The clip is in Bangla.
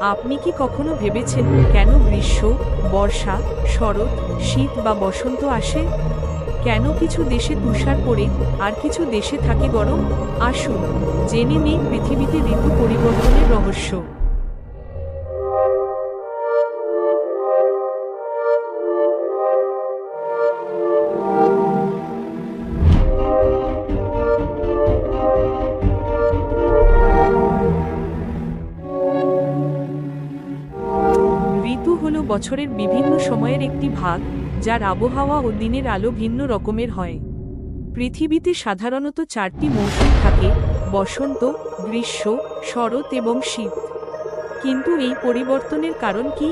আপনি কি কখনো ভেবেছেন কেন গ্রীষ্ম, বর্ষা, শরৎ, শীত বা বসন্ত আসে? কেন কিছু দেশে তুষার পড়ে আর কিছু দেশে থাকে গরম? আসুন, জেনে নেই পৃথিবীতে ঋতু পরিবর্তনের রহস্য। ঋতু হল বছরের বিভিন্ন সময়ের একটি ভাগ, যার আবহাওয়া ও দিনের আলো ভিন্ন রকমের হয়। পৃথিবীতে সাধারণত চারটি মৌসুম থাকে, বসন্ত, গ্রীষ্ম, শরৎ এবং শীত। কিন্তু এই পরিবর্তনের কারণ কি?